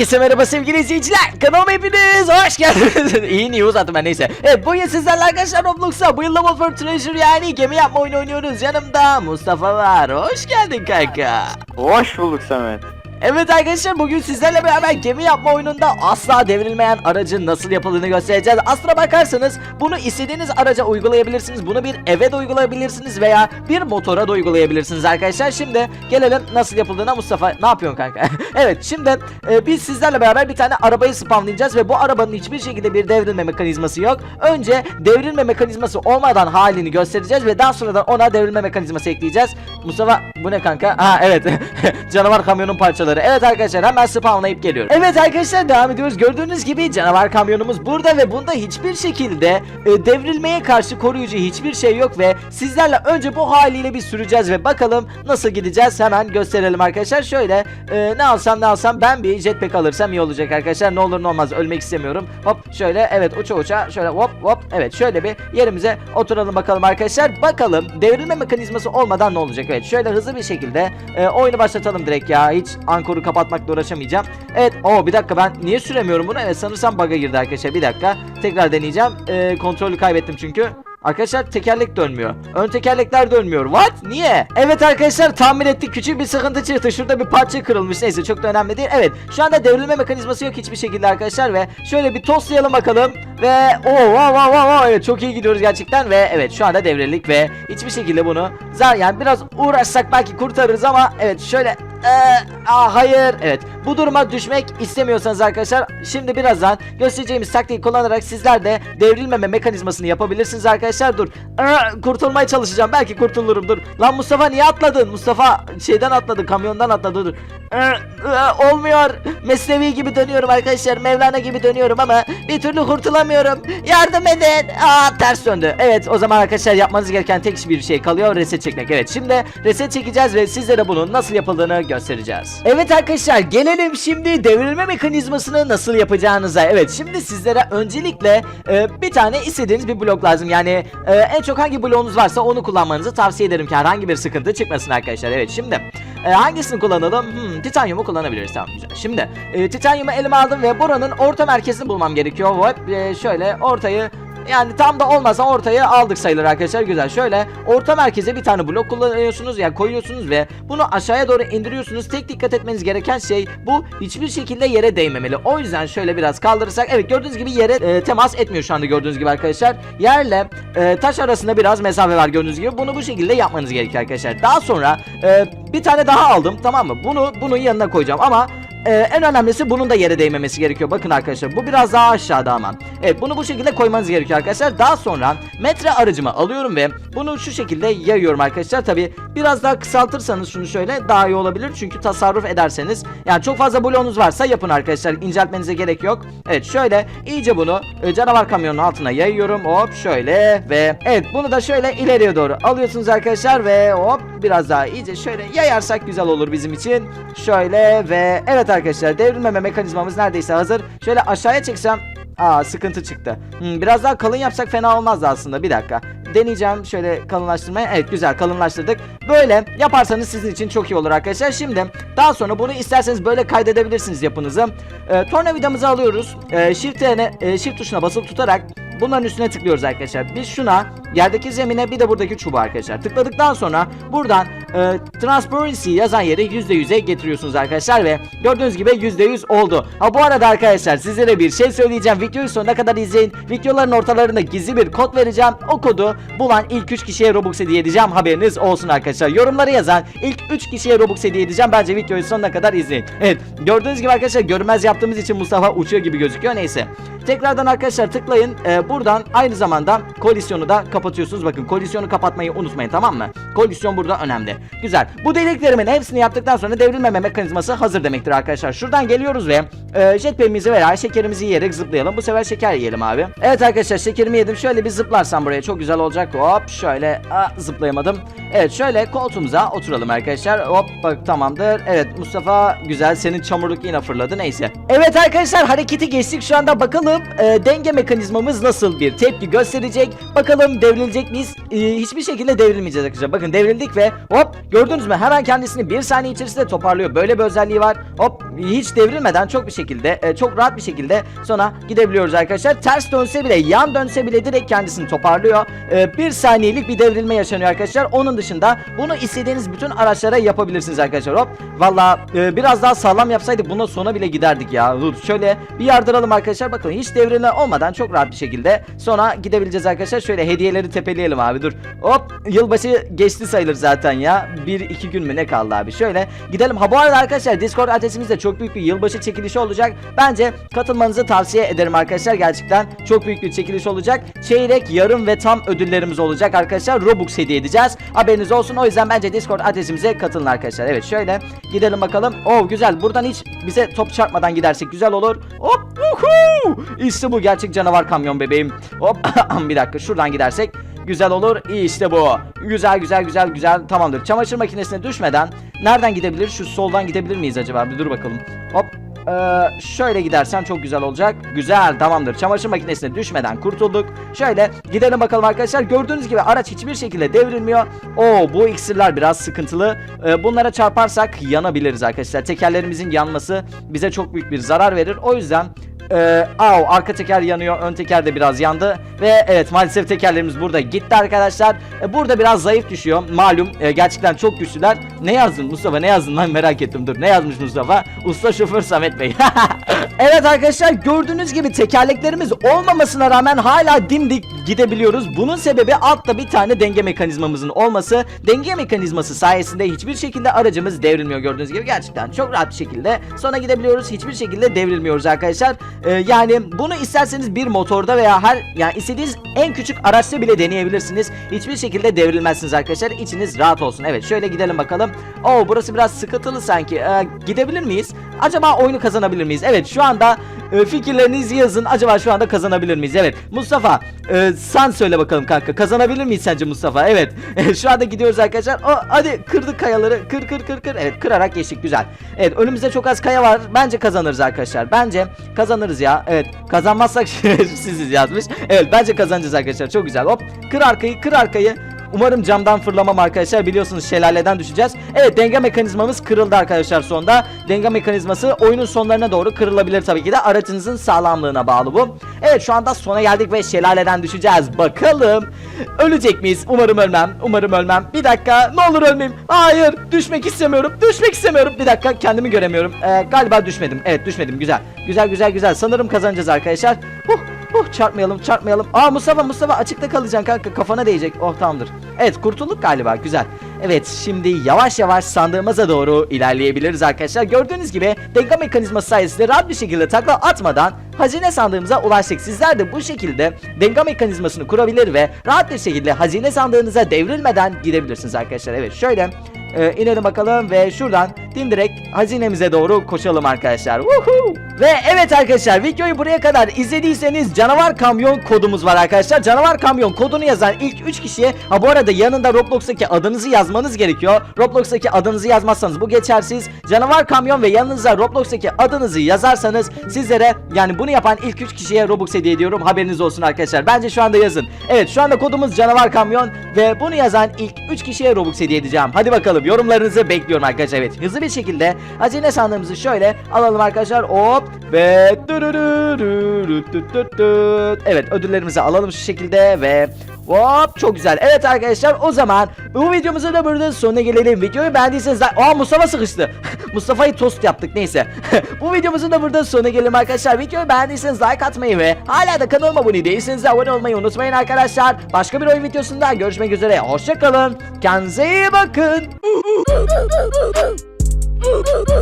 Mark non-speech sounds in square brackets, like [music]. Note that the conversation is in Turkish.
Herkese merhaba sevgili izleyiciler. Kanalıma hepiniz hoş geldiniz. [laughs] İyi niye uzattım ben neyse. Evet bugün sizlerle arkadaşlar Roblox'a bu yıl Level for Treasure yani gemi yapma oyunu oynuyoruz. Yanımda Mustafa var. Hoş geldin kanka. Hoş bulduk Samet. Evet arkadaşlar bugün sizlerle beraber gemi yapma oyununda asla devrilmeyen aracın nasıl yapıldığını göstereceğiz. Aslına bakarsanız bunu istediğiniz araca uygulayabilirsiniz. Bunu bir eve de uygulayabilirsiniz veya bir motora da uygulayabilirsiniz arkadaşlar. Şimdi gelelim nasıl yapıldığına Mustafa. Ne yapıyorsun kanka? [laughs] evet şimdi e, biz sizlerle beraber bir tane arabayı spamlayacağız ve bu arabanın hiçbir şekilde bir devrilme mekanizması yok. Önce devrilme mekanizması olmadan halini göstereceğiz ve daha sonra da ona devrilme mekanizması ekleyeceğiz. Mustafa bu ne kanka? Ha evet. [laughs] Canavar kamyonun parçaları. Evet arkadaşlar hemen spawnlayıp geliyorum. Evet arkadaşlar devam ediyoruz. Gördüğünüz gibi canavar kamyonumuz burada ve bunda hiçbir şekilde e, devrilmeye karşı koruyucu hiçbir şey yok ve sizlerle önce bu haliyle bir süreceğiz ve bakalım nasıl gideceğiz hemen gösterelim arkadaşlar. Şöyle e, ne alsam ne alsam ben bir jetpack alırsam iyi olacak arkadaşlar. Ne olur ne olmaz ölmek istemiyorum. Hop şöyle evet uça uça şöyle hop hop evet şöyle bir yerimize oturalım bakalım arkadaşlar. Bakalım devrilme mekanizması olmadan ne olacak? Evet şöyle hızlı bir şekilde e, oyunu başlatalım direkt ya. Hiç ankoru kapatmakla uğraşamayacağım. Evet o bir dakika ben niye süremiyorum bunu? Evet sanırsam bug'a girdi arkadaşlar. Bir dakika tekrar deneyeceğim. E, kontrolü kaybettim çünkü. Arkadaşlar tekerlek dönmüyor. Ön tekerlekler dönmüyor. What? Niye? Evet arkadaşlar tahmin ettik küçük bir sıkıntı çıktı. Şurada bir parça kırılmış. Neyse çok da önemli değil. Evet şu anda devrilme mekanizması yok hiçbir şekilde arkadaşlar ve şöyle bir toslayalım bakalım. Ve o wow, wow, wow, wow. evet çok iyi gidiyoruz gerçekten ve evet şu anda devrildik ve hiçbir şekilde bunu zar yani biraz uğraşsak belki kurtarırız ama evet şöyle ee, aa, hayır. Evet. Bu duruma düşmek istemiyorsanız arkadaşlar şimdi birazdan göstereceğimiz taktiği kullanarak sizler de devrilmeme mekanizmasını yapabilirsiniz arkadaşlar. Dur. Aa, kurtulmaya çalışacağım. Belki kurtulurum. Dur. Lan Mustafa niye atladın? Mustafa şeyden atladı. Kamyondan atladı. Dur. Aa, aa, olmuyor. Mesnevi gibi dönüyorum arkadaşlar. Mevlana gibi dönüyorum ama bir türlü kurtulamıyorum. Yardım edin. Aa ters döndü. Evet o zaman arkadaşlar yapmanız gereken tek bir şey kalıyor. Reset çekmek. Evet şimdi reset çekeceğiz ve sizlere bunun nasıl yapıldığını göstereceğiz. Evet arkadaşlar gelelim şimdi devrilme mekanizmasını nasıl yapacağınıza. Evet şimdi sizlere öncelikle e, bir tane istediğiniz bir blok lazım. Yani e, en çok hangi bloğunuz varsa onu kullanmanızı tavsiye ederim ki herhangi bir sıkıntı çıkmasın arkadaşlar. Evet şimdi e, hangisini kullanalım? Hmm, titanyumu kullanabiliriz tamam güzel. Şimdi e, titanyumu elime aldım ve buranın orta merkezini bulmam gerekiyor. Hop e, şöyle ortayı yani tam da olmasa ortaya aldık sayılır arkadaşlar güzel. Şöyle orta merkeze bir tane blok kullanıyorsunuz yani koyuyorsunuz ve bunu aşağıya doğru indiriyorsunuz. Tek dikkat etmeniz gereken şey bu hiçbir şekilde yere değmemeli. O yüzden şöyle biraz kaldırırsak evet gördüğünüz gibi yere e, temas etmiyor şu anda gördüğünüz gibi arkadaşlar. Yerle e, taş arasında biraz mesafe var gördüğünüz gibi. Bunu bu şekilde yapmanız gerekiyor arkadaşlar. Daha sonra e, bir tane daha aldım tamam mı? Bunu bunun yanına koyacağım ama ee, en önemlisi bunun da yere değmemesi gerekiyor. Bakın arkadaşlar bu biraz daha aşağıda ama. Evet bunu bu şekilde koymanız gerekiyor arkadaşlar. Daha sonra metre aracımı alıyorum ve bunu şu şekilde yayıyorum arkadaşlar. Tabi biraz daha kısaltırsanız şunu şöyle daha iyi olabilir. Çünkü tasarruf ederseniz yani çok fazla bloğunuz varsa yapın arkadaşlar. İnceltmenize gerek yok. Evet şöyle iyice bunu e, canavar kamyonun altına yayıyorum. Hop şöyle ve evet bunu da şöyle ileriye doğru alıyorsunuz arkadaşlar ve hop biraz daha iyice şöyle yayarsak güzel olur bizim için. Şöyle ve evet arkadaşlar devrilmeme mekanizmamız neredeyse hazır. Şöyle aşağıya çeksem Aa sıkıntı çıktı. Hmm, biraz daha kalın yapsak fena olmazdı aslında. Bir dakika. Deneyeceğim şöyle kalınlaştırmaya. Evet güzel kalınlaştırdık. Böyle yaparsanız sizin için çok iyi olur arkadaşlar. Şimdi daha sonra bunu isterseniz böyle kaydedebilirsiniz yapınızı. Ee, tornavidamızı alıyoruz. Ee, shift'e, e, shift tuşuna basılı tutarak bunların üstüne tıklıyoruz arkadaşlar. Biz şuna yerdeki zemine bir de buradaki çubuğa arkadaşlar. Tıkladıktan sonra buradan e, transparency yazan yeri %100'e getiriyorsunuz arkadaşlar ve gördüğünüz gibi %100 oldu. Ha bu arada arkadaşlar sizlere bir şey söyleyeceğim. Videoyu sonuna kadar izleyin. Videoların ortalarında gizli bir kod vereceğim. O kodu bulan ilk 3 kişiye Robux hediye edeceğim. Haberiniz olsun arkadaşlar. Yorumları yazan ilk 3 kişiye Robux hediye edeceğim. Bence videoyu sonuna kadar izleyin. Evet gördüğünüz gibi arkadaşlar görünmez yaptığımız için Mustafa uçuyor gibi gözüküyor. Neyse. Tekrardan arkadaşlar tıklayın. Ee, buradan aynı zamanda kolisyonu da kapatıyorsunuz. Bakın kolisyonu kapatmayı unutmayın tamam mı? Kolisyon burada önemli. Güzel. Bu deliklerimin hepsini yaptıktan sonra devrilmeme mekanizması hazır demektir arkadaşlar. Şuradan geliyoruz ve e, jetpack'imizi veya şekerimizi yiyerek zıplayalım. Bu sefer şeker yiyelim abi. Evet arkadaşlar şekerimi yedim. Şöyle bir zıplarsam buraya çok güzel olacak. Hop şöyle Aa, zıplayamadım. Evet şöyle koltuğumuza oturalım arkadaşlar. Hop bak tamamdır. Evet Mustafa güzel. Senin çamurluk yine fırladı. Neyse. Evet arkadaşlar hareketi geçtik. Şu anda bakalım e, denge mekanizmamız nasıl nasıl bir tepki gösterecek? Bakalım devrilecek miyiz? Ee, hiçbir şekilde devrilmeyeceğiz arkadaşlar. Bakın devrildik ve hop gördünüz mü? Hemen kendisini bir saniye içerisinde toparlıyor. Böyle bir özelliği var. Hop hiç devrilmeden çok bir şekilde e, çok rahat bir şekilde sonra gidebiliyoruz arkadaşlar. Ters dönse bile yan dönse bile direkt kendisini toparlıyor. Ee, bir saniyelik bir devrilme yaşanıyor arkadaşlar. Onun dışında bunu istediğiniz bütün araçlara yapabilirsiniz arkadaşlar. Hop valla e, biraz daha sağlam yapsaydık buna sona bile giderdik ya. Dur şöyle bir yardıralım arkadaşlar. Bakın hiç devrilme olmadan çok rahat bir şekilde sonra gidebileceğiz arkadaşlar. Şöyle hediyeleri tepeleyelim abi dur. Hop yılbaşı geçti sayılır zaten ya. Bir iki gün mü ne kaldı abi. Şöyle gidelim. Ha bu arada arkadaşlar Discord adresimizde çok büyük bir yılbaşı çekilişi olacak. Bence katılmanızı tavsiye ederim arkadaşlar. Gerçekten çok büyük bir çekiliş olacak. Çeyrek, yarım ve tam ödüllerimiz olacak arkadaşlar. Robux hediye edeceğiz. Haberiniz olsun. O yüzden bence Discord adresimize katılın arkadaşlar. Evet şöyle gidelim bakalım. Oo güzel. Buradan hiç bize top çarpmadan gidersek güzel olur. Hop. Uhu! İşte bu gerçek canavar kamyon bebeğim. Hop. [clears throat] bir dakika şuradan gidersek güzel olur. İşte bu. Güzel güzel güzel güzel. Tamamdır. Çamaşır makinesine düşmeden nereden gidebilir? Şu soldan gidebilir miyiz acaba? Bir dur bakalım. Hop. Ee, şöyle gidersem çok güzel olacak. Güzel tamamdır. Çamaşır makinesine düşmeden kurtulduk. Şöyle gidelim bakalım arkadaşlar. Gördüğünüz gibi araç hiçbir şekilde devrilmiyor. Oo bu iksirler biraz sıkıntılı. Ee, bunlara çarparsak yanabiliriz arkadaşlar. Tekerlerimizin yanması bize çok büyük bir zarar verir. O yüzden ee, au, arka teker yanıyor, ön teker de biraz yandı ve evet maalesef tekerlerimiz burada gitti arkadaşlar. Ee, burada biraz zayıf düşüyor. Malum e, gerçekten çok güçlüler. Ne yazdın Mustafa? Ne yazdın lan merak ettim. Dur. Ne yazmış Mustafa? Usta şoför Samet Bey. [laughs] evet arkadaşlar gördüğünüz gibi tekerleklerimiz olmamasına rağmen hala dimdik gidebiliyoruz. Bunun sebebi altta bir tane denge mekanizmamızın olması. Denge mekanizması sayesinde hiçbir şekilde aracımız devrilmiyor gördüğünüz gibi. Gerçekten çok rahat bir şekilde sonra gidebiliyoruz. Hiçbir şekilde devrilmiyoruz arkadaşlar. Ee, yani bunu isterseniz bir motorda veya her yani istediğiniz en küçük araçta bile deneyebilirsiniz. Hiçbir şekilde devrilmezsiniz arkadaşlar. İçiniz rahat olsun. Evet şöyle gidelim bakalım. Oo burası biraz sıkıntılı sanki. Ee, gidebilir miyiz? Acaba oyunu kazanabilir miyiz? Evet şu anda e, fikirlerinizi yazın. Acaba şu anda kazanabilir miyiz? Evet. Mustafa e, sen söyle bakalım kanka. Kazanabilir miyiz sence Mustafa? Evet. şu anda gidiyoruz arkadaşlar. O, hadi kırdık kayaları. Kır kır kır kır. Evet kırarak geçtik. Güzel. Evet önümüzde çok az kaya var. Bence kazanırız arkadaşlar. Bence kazanırız ya. Evet. Kazanmazsak [laughs] siziz yazmış. Evet bence kazanacağız arkadaşlar. Çok güzel. Hop. Kır arkayı kır arkayı. Umarım camdan fırlamam arkadaşlar. Biliyorsunuz şelaleden düşeceğiz. Evet denge mekanizmamız kırıldı arkadaşlar sonda. Denge mekanizması oyunun sonlarına doğru kırılabilir tabii ki de. Aracınızın sağlamlığına bağlı bu. Evet şu anda sona geldik ve şelaleden düşeceğiz. Bakalım ölecek miyiz? Umarım ölmem. Umarım ölmem. Bir dakika ne olur ölmeyeyim. Hayır düşmek istemiyorum. Düşmek istemiyorum. Bir dakika kendimi göremiyorum. Ee, galiba düşmedim. Evet düşmedim. Güzel. Güzel güzel güzel. Sanırım kazanacağız arkadaşlar. Huh. Oh çarpmayalım çarpmayalım. Aa Mustafa Mustafa açıkta kalacaksın kanka kafana değecek. Oh tamamdır. Evet kurtulduk galiba güzel. Evet şimdi yavaş yavaş sandığımıza doğru ilerleyebiliriz arkadaşlar. Gördüğünüz gibi denge mekanizması sayesinde rahat bir şekilde takla atmadan hazine sandığımıza ulaştık. Sizler de bu şekilde denge mekanizmasını kurabilir ve rahat bir şekilde hazine sandığınıza devrilmeden gidebilirsiniz arkadaşlar. Evet şöyle e, inelim bakalım ve şuradan dimdirek hazinemize doğru koşalım arkadaşlar. Woohoo! Ve evet arkadaşlar videoyu buraya kadar izlediyseniz canavar kamyon kodumuz var arkadaşlar. Canavar kamyon kodunu yazan ilk 3 kişiye ha bu arada yanında Roblox'taki adınızı yazmanız gerekiyor. Roblox'taki adınızı yazmazsanız bu geçersiz. Canavar kamyon ve yanınıza Roblox'taki adınızı yazarsanız sizlere yani bunu yapan ilk 3 kişiye Robux hediye ediyorum. Haberiniz olsun arkadaşlar. Bence şu anda yazın. Evet şu anda kodumuz canavar kamyon ve bunu yazan ilk 3 kişiye Robux hediye edeceğim. Hadi bakalım yorumlarınızı bekliyorum arkadaşlar. Evet hızlı bir şekilde hazine sandığımızı şöyle alalım arkadaşlar. Hop ve Evet ödüllerimizi alalım şu şekilde ve Hop çok güzel. Evet arkadaşlar o zaman bu videomuzun da burada sonuna gelelim. Videoyu beğendiyseniz Aa Mustafa sıkıştı. Mustafa'yı tost yaptık neyse. bu videomuzun da burada sonuna gelelim arkadaşlar. Videoyu beğendiyseniz like atmayı ve hala da kanalıma abone değilseniz de abone olmayı unutmayın arkadaşlar. Başka bir oyun videosunda görüşmek üzere. Hoşçakalın. Kendinize iyi bakın. Ooh, ooh, ooh.